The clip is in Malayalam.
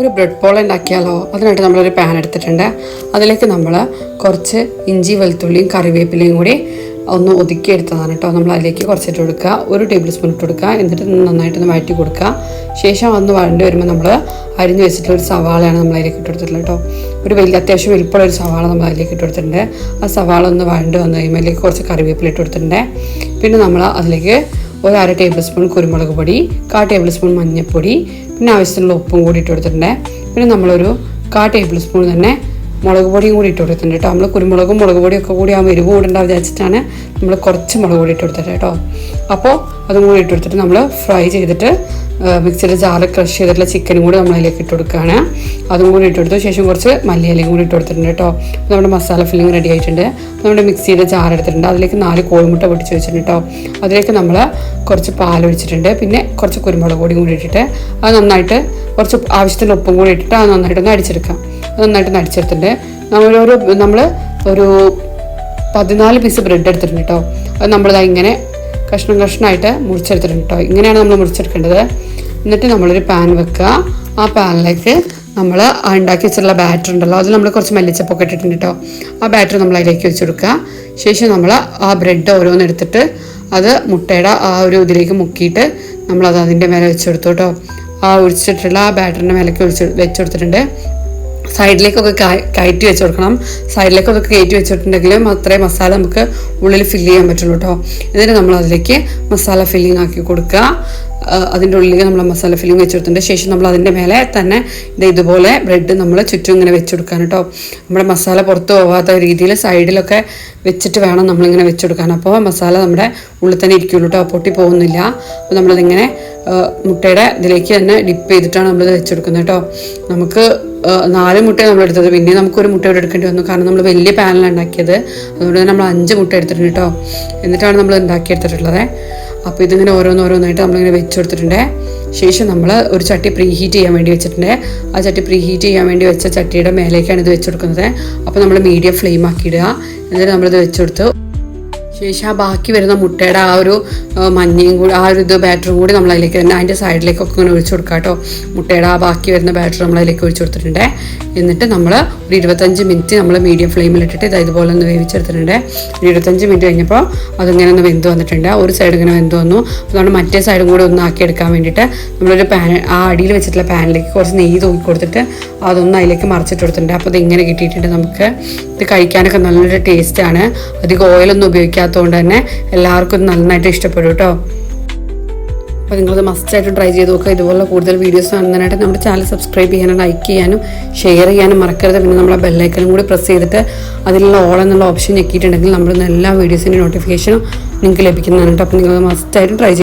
ഒരു ബ്രെഡ് പോൾ ഉണ്ടാക്കിയാലോ? അതിനായിട്ട് നമ്മളൊരു പാൻ എടുത്തിട്ടുണ്ട്. അതിലേക്ക് നമ്മൾ കുറച്ച് ഇഞ്ചി വെളുത്തുള്ളിയും കറിവേപ്പിലയും കൂടി ഒന്ന് ഒതുക്കി എടുത്തതാണ് കേട്ടോ. നമ്മൾ അതിലേക്ക് കുറച്ചിട്ട് കൊടുക്കുക. ഒരു ടേബിൾ സ്പൂൺ ഇട്ട് കൊടുക്കുക. എന്നിട്ട് നന്നായിട്ടൊന്ന് വഴറ്റി കൊടുക്കുക. ശേഷം വന്ന് വഴണ്ടി വരുമ്പോൾ നമ്മൾ അരിഞ്ഞു വെച്ചിട്ടുള്ള ഒരു സവാളയാണ് നമ്മൾ അതിലേക്ക് ഇട്ട് കൊടുത്തിട്ടുള്ളത് കേട്ടോ. ഒരു വലിയ അത്യാവശ്യം വലിപ്പമുള്ള ഒരു സവാള നമ്മൾ അതിലേക്ക് ഇട്ട് കൊടുത്തിട്ടുണ്ട്. ആ സവാള ഒന്ന് വഴണ്ടി വന്ന് കഴിയുമ്പോൾ അതിലേക്ക് കുറച്ച് കറിവേപ്പില ഇട്ട് കൊടുത്തിട്ടുണ്ട്. പിന്നെ നമ്മൾ അതിലേക്ക് ഒരു അര ടേബിൾ സ്പൂൺ കുരുമുളക് പൊടി കാ ടേബിൾ സ്പൂൺ മഞ്ഞൾപ്പൊടി പിന്നെ ആവശ്യത്തിനുള്ള ഉപ്പും കൂടി ഇട്ട് കൊടുത്തിട്ടുണ്ട്. പിന്നെ നമ്മളൊരു കാ ടേബിൾ സ്പൂൺ തന്നെ മുളക് പൊടിയും കൂടി ഇട്ട് കൊടുത്തിട്ടുണ്ട് കേട്ടോ. നമ്മൾ കുരുമുളകും മുളക് പൊടിയും ഒക്കെ കൂടി ആകുമ്പോൾ എരിവ് കൂടണ്ട വിചാരിച്ചിട്ടാണ് നമ്മൾ കുറച്ച് മുളക് പൊടി ഇട്ട് കൊടുത്തിട്ട് കേട്ടോ. അപ്പോൾ അതും കൂടി ഇട്ട് കൊടുത്തിട്ട് നമ്മൾ ഫ്രൈ ചെയ്തിട്ട് മിക്സിയുടെ ജാറ് ക്രഷ് ചെയ്തിട്ടുള്ള ചിക്കനും കൂടി നമ്മൾ അതിലേക്ക് ഇട്ട് കൊടുക്കുകയാണ്. അതും കൂടി ഇട്ട് ശേഷം കുറച്ച് മല്ലിയിലയും കൂടി ഇട്ട് കൊടുത്തിട്ടുണ്ട് കേട്ടോ. നമ്മുടെ മസാല ഫില്ലിംഗ് റെഡി ആയിട്ടുണ്ട്. നമ്മുടെ മിക്സിയുടെ ജാർ എടുത്തിട്ടുണ്ട്. അതിലേക്ക് നാല് കോഴിമുട്ട പൊടിച്ച് വെച്ചിട്ടുണ്ട് കേട്ടോ. അതിലേക്ക് നമ്മൾ കുറച്ച് പാൽ ഒഴിച്ചിട്ടുണ്ട്. പിന്നെ കുറച്ച് കുരുമുളക് പൊടിയും കൂടി ഇട്ടിട്ട് അത് നന്നായിട്ട് കുറച്ച് ആവശ്യത്തിന് ഉപ്പും കൂടി ഇട്ടിട്ട് അത് നന്നായിട്ടൊന്ന് അടിച്ചെടുക്കാം. അത് നന്നായിട്ട് അടിച്ചെടുത്തിട്ടുണ്ട്. നമ്മളൊരു നമ്മൾ ഒരു പതിനാല് പീസ് ബ്രെഡ് എടുത്തിട്ടുണ്ട് കേട്ടോ. അത് നമ്മളിതാ ഇങ്ങനെ കഷ്ണം കഷ്ണമായിട്ട് മുറിച്ചെടുത്തിട്ടുണ്ട് കേട്ടോ. ഇങ്ങനെയാണ് നമ്മൾ മുറിച്ചെടുക്കേണ്ടത്. എന്നിട്ട് നമ്മളൊരു പാൻ വെക്കുക. ആ പാനിലേക്ക് നമ്മൾ ഉണ്ടാക്കി വെച്ചിട്ടുള്ള ബാറ്റർ ഉണ്ടല്ലോ അത് നമ്മൾ കുറച്ച് മല്ലിച്ചപ്പൊക്കെ ഇട്ടിട്ടുണ്ട് കേട്ടോ ആ ബാറ്റർ നമ്മൾ അതിലേക്ക് വെച്ച് കൊടുക്കുക. ശേഷം നമ്മൾ ആ ബ്രെഡ് ഓരോന്ന് എടുത്തിട്ട് അത് മുട്ടയുടെ ആ ഒരു ഇതിലേക്ക് മുക്കിയിട്ട് നമ്മളത് അതിന്റെ മേലെ വെച്ച് കൊടുത്തു കേട്ടോ ആ ഒഴിച്ചിട്ടുള്ള ആ ബാറ്ററിന്റെ മേലേക്ക് ഒഴിച്ച് വെച്ച് കൊടുത്തിട്ടുണ്ട്. സൈഡിലേക്കൊക്കെ കയ- കയറ്റി വെച്ച് കൊടുക്കണം. സൈഡിലേക്കൊക്കെ കയറ്റി വെച്ചിട്ടുണ്ടെങ്കിൽ മാത്രമേ മസാല നമുക്ക് ഉള്ളിൽ ഫില്ല് ചെയ്യാൻ പറ്റുള്ളൂ കേട്ടോ എന്നിട്ട് നമ്മൾ അതിലേക്ക് മസാല ഫില്ലിംഗ് ആക്കി കൊടുക്കുക. അതിന്റെ ഉള്ളിലേക്ക് നമ്മൾ മസാല ഫില്ലിംഗ് വെച്ച് കൊടുത്തിട്ടുണ്ട് ശേഷം നമ്മൾ അതിന്റെ മേലെ തന്നെ ഇത് ഇതുപോലെ ബ്രെഡ് നമ്മൾ ചുറ്റും ഇങ്ങനെ വെച്ച് കൊടുക്കാൻ കേട്ടോ നമ്മുടെ മസാല പുറത്ത് പോകാത്ത രീതിയിൽ സൈഡിലൊക്കെ വെച്ചിട്ട് വേണം നമ്മളിങ്ങനെ വെച്ച് കൊടുക്കാൻ. അപ്പോൾ മസാല നമ്മുടെ ഉള്ളിൽ തന്നെ ഇരിക്കുള്ളൂ കേട്ടോ പൊട്ടി പോകുന്നില്ല. അപ്പോൾ നമ്മളതിങ്ങനെ മുട്ടയുടെ ഇതിലേക്ക് തന്നെ ഡിപ്പ് ചെയ്തിട്ടാണ് നമ്മളിത് വെച്ചെടുക്കുന്നത് കേട്ടോ നമുക്ക് നാല് മുട്ട നമ്മൾ എടുത്തത്. പിന്നെ നമുക്കൊരു മുട്ട ഇവിടെ എടുക്കേണ്ടി വന്നു. കാരണം നമ്മൾ വലിയ പാനലാണ് ഉണ്ടാക്കിയത്. അതുകൊണ്ട് തന്നെ നമ്മൾ അഞ്ച് മുട്ട എടുത്തിട്ടുണ്ട് കേട്ടോ എന്നിട്ടാണ് നമ്മൾ ഉണ്ടാക്കിയെടുത്തിട്ടുള്ളത്. അപ്പോൾ ഇതിങ്ങനെ ഓരോന്നോരോന്നായിട്ട് നമ്മളിങ്ങനെ വെച്ച് കൊടുത്തിട്ടുണ്ട് ശേഷം നമ്മൾ ഒരു ചട്ടി പ്രീ ഹീറ്റ് ചെയ്യാൻ വേണ്ടി വെച്ചിട്ടുണ്ട്. ആ ചട്ടി പ്രീ ഹീറ്റ് ചെയ്യാൻ വേണ്ടി വെച്ച ചട്ടിയുടെ മേലേക്കാണ് ഇത് വെച്ചെടുക്കുന്നത്. അപ്പോൾ നമ്മൾ മീഡിയം ഫ്ലെയിം ആക്കി ഇടുക. എന്നിട്ട് നമ്മളിത് വെച്ച് കൊടുത്തു ശേഷം ആ ബാക്കി വരുന്ന മുട്ടയുടെ ആ ഒരു മഞ്ഞയും കൂടി ആ ഒരു ഇത് ബാറ്ററും കൂടി നമ്മൾ അതിലേക്ക് തന്നെ അതിന്റെ സൈഡിലേക്കൊക്കെ ഇങ്ങനെ ഒഴിച്ചു കൊടുക്കാം കേട്ടോ മുട്ടയുടെ ആ ബാക്കി വരുന്ന ബാറ്റർ നമ്മൾ അതിലേക്ക് ഒഴിച്ചു കൊടുത്തിട്ടുണ്ട്. എന്നിട്ട് നമ്മൾ ഒരു ഇരുപത്തഞ്ച് മിനിറ്റ് നമ്മൾ മീഡിയം ഫ്ലെയിമിൽ ഇട്ടിട്ട് ഇത് ഇതുപോലെ ഒന്ന് വേവിച്ചെടുത്തിട്ടുണ്ട്. ഒരു ഇരുപത്തഞ്ച് മിനിറ്റ് കഴിഞ്ഞപ്പോൾ അതിങ്ങനെ ഒന്ന് വെന്ത് വന്നിട്ടുണ്ട്. ഒരു സൈഡ് ഇങ്ങനെ വെന്ത് വന്നു. അതുകൊണ്ട് മറ്റേ സൈഡും കൂടി ഒന്ന് ആക്കി എടുക്കാൻ വേണ്ടിയിട്ട് നമ്മളൊരു പാൻ ആ അടിയിൽ വെച്ചിട്ടുള്ള പാനിലേക്ക് കുറച്ച് നെയ്യ് തൂക്കി കൊടുത്തിട്ട് അതൊന്ന് അതിലേക്ക് മറിച്ചിട്ട് കൊടുത്തിട്ടുണ്ട്. അപ്പോൾ ഇത് ഇങ്ങനെ കിട്ടിയിട്ടുണ്ട് നമുക്ക്. ഇത് കഴിക്കാനൊക്കെ നല്ലൊരു ടേസ്റ്റാണ് അധികം ഓയിലൊന്നും ഉപയോഗിക്കാത്തതുകൊണ്ട് തന്നെ എല്ലാവർക്കും നന്നായിട്ട് ഇഷ്ടപ്പെടും കേട്ടോ. അപ്പോൾ നിങ്ങളത് മസ്റ്റായിട്ട് ട്രൈ ചെയ്ത് നോക്കുക. ഇതുപോലെ കൂടുതൽ വീഡിയോസ് കാണുന്നതിനായിട്ട് നമ്മുടെ ചാനൽ സബ്സ്ക്രൈബ് ചെയ്യാനും ലൈക്ക് ചെയ്യാനും ഷെയർ ചെയ്യാനും മറക്കരുത്. പിന്നെ നമ്മളെ ബെല്ലൈക്കനും കൂടി പ്രസ് ചെയ്തിട്ട് അതിലുള്ള ഓൾ എന്നുള്ള ഓപ്ഷൻ ഞെക്കിയിട്ടുണ്ടെങ്കിൽ നമ്മൾ എല്ലാ വീഡിയോസിന്റെ നോട്ടിഫിക്കേഷനും നിങ്ങൾക്ക് ലഭിക്കുന്നതാണ് കേട്ടോ. അപ്പോൾ നിങ്ങൾ മസ്റ്റായിട്ട് ട്രൈ